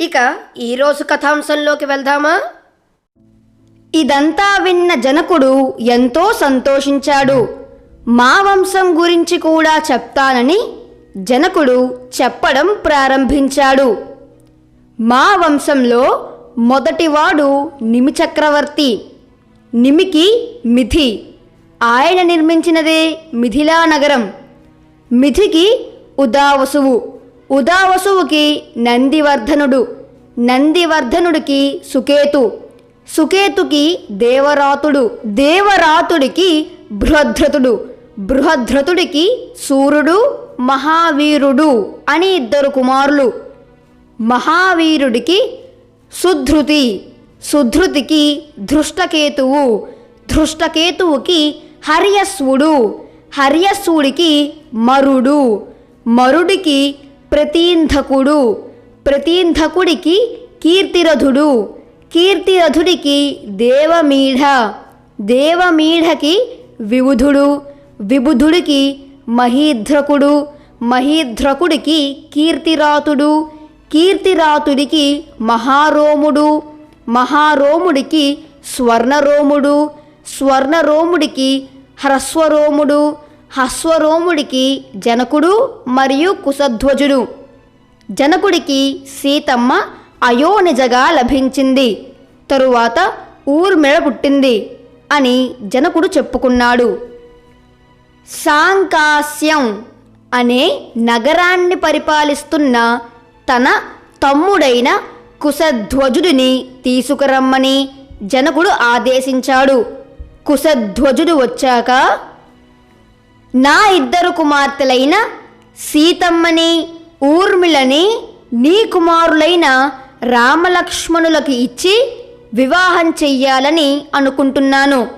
ఇక ఈరోజు కథాంశంలోకి వెళ్దామా? ఇదంతా విన్న జనకుడు ఎంతో సంతోషించాడు. మా వంశం గురించి కూడా చెప్తానని జనకుడు చెప్పడం ప్రారంభించాడు. మా వంశంలో మొదటివాడు నిమి చక్రవర్తి నిమికి మిథి. ఆయన నిర్మించినదే మిథిలా నగరం మిథికి ఉదావసువు. ఉదావసువుకి నందివర్ధనుడు నందివర్ధనుడికి సుకేతు సుకేతుకి దేవరాతుడు దేవరాతుడికి బృహద్రతుడు బృహద్రతుడికి సూర్యుడు మహావీరుడు అని ఇద్దరు కుమారులు. మహావీరుడికి సుధృతి సుధృతికి ధృష్టకేతువు ధృష్టకేతువుకి హర్యస్వుడు హర్యస్వుడికి మరుడు మరుడికి ప్రతీంధకుడు. ప్రతీంధకుడికి కీర్తిరథుడు. కీర్తిరథుడికి దేవమీఢ. దేవమీఢకి విబుధుడు. విబుధుడికి మహీధ్రకుడు మహీధ్రకుడికి కీర్తిరాతుడు. కీర్తిరాతుడికి మహారోముడు. మహారోముడికి స్వర్ణరోముడు. స్వర్ణరోముడికి హ్రస్వరోముడు. హస్వరోముడికి జనకుడు మరియు కుశధ్వజుడు. జనకుడికి సీతమ్మ అయోనిజగా లభించింది. తరువాత ఊర్మిళ పుట్టింది అని జనకుడు చెప్పుకున్నాడు. సాంకాస్యం అనే నగరాన్ని పరిపాలిస్తున్న తన తమ్ముడైన కుశధ్వజుడిని తీసుకురమ్మని జనకుడు ఆదేశించాడు. కుశధ్వజుడు వచ్చాక నా ఇద్దరు కుమార్తెలైన సీతమ్మని ఊర్మిళని నీ కుమారులైన రామలక్ష్మణులకు ఇచ్చి వివాహం చెయ్యాలని అనుకుంటున్నాను.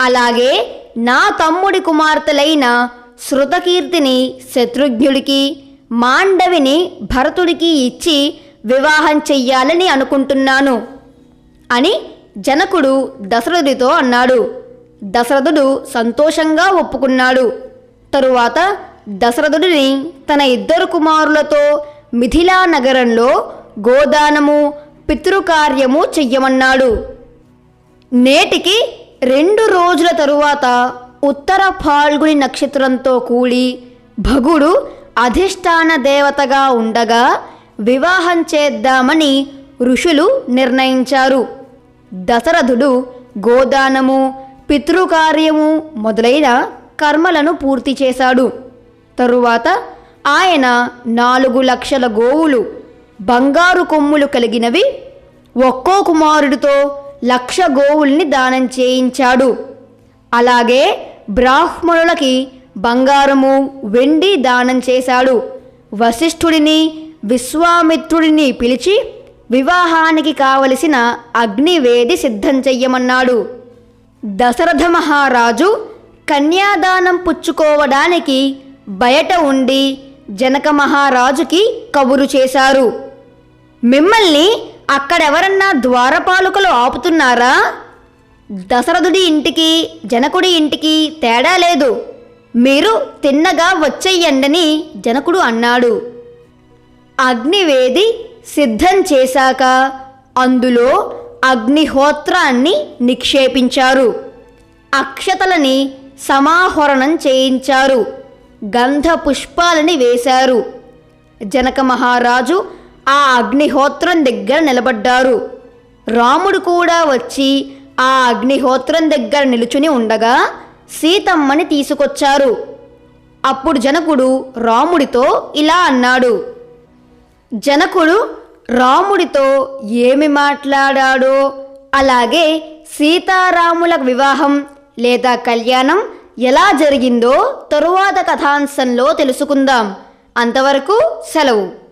అలాగే నా తమ్ముడి కుమార్తెలైన శృతకీర్తిని శత్రుఘ్నుడికి మాండవిని భరతుడికి ఇచ్చి వివాహం చెయ్యాలని అనుకుంటున్నాను అని జనకుడు దశరథుడితో అన్నాడు. దశరథుడు సంతోషంగా ఒప్పుకున్నాడు. తరువాత దశరథుడిని తన ఇద్దరు కుమారులతో మిథిలా నగరంలో గోదానము పితృకార్యము చెయ్యమన్నాడు. నేటికి రెండు రోజుల తరువాత ఉత్తర ఫాల్గుని నక్షత్రంతో కూడి భగుడు అధిష్టాన దేవతగా ఉండగా వివాహం చేద్దామని ఋషులు నిర్ణయించారు. దశరథుడు గోదానము పితృకార్యము మొదలైన కర్మలను పూర్తి చేశాడు. తరువాత ఆయన నాలుగు లక్షల గోవులు బంగారు కొమ్ములు కలిగినవి ఒక్కో కుమారుడితో లక్ష గోవుల్ని దానం చేయించాడు. అలాగే బ్రాహ్మణులకి బంగారము వెండి దానం చేశాడు. వశిష్ఠుడిని విశ్వామిత్రుడిని పిలిచి వివాహానికి కావలసిన అగ్నివేది సిద్ధం చెయ్యమన్నాడు. దశరథ మహారాజు కన్యాదానం పుచ్చుకోవడానికి బయట ఉండి జనక మహారాజుకి కబురు చేశారు. మిమ్మల్ని అక్కడెవరన్నా ద్వారపాలకులు ఆపుతున్నారా? దశరథుడి ఇంటికి జనకుడి ఇంటికి తేడా లేదు. మీరు తిన్నగా వచ్చేయండని జనకుడు అన్నాడు. అగ్నివేది సిద్ధం చేశాక అందులో అగ్నిహోత్రాన్ని నిక్షేపించారు. అక్షతలని సమాహరణం చేయించారు. గంధ పుష్పాలని వేశారు. జనక మహారాజు ఆ అగ్నిహోత్రం దగ్గర నిలబడ్డారు. రాముడు కూడా వచ్చి ఆ అగ్నిహోత్రం దగ్గర నిలుచుని ఉండగా సీతమ్మని తీసుకొచ్చారు. అప్పుడు జనకుడు రాముడితో ఇలా అన్నాడు. జనకుడు రాముడితో ఏమి మాట్లాడాడో? అలాగే సీతారాముల వివాహం లేదా కళ్యాణం ఎలా జరిగిందో తరువాత కథాంశంలో తెలుసుకుందాం. అంతవరకు సెలవు.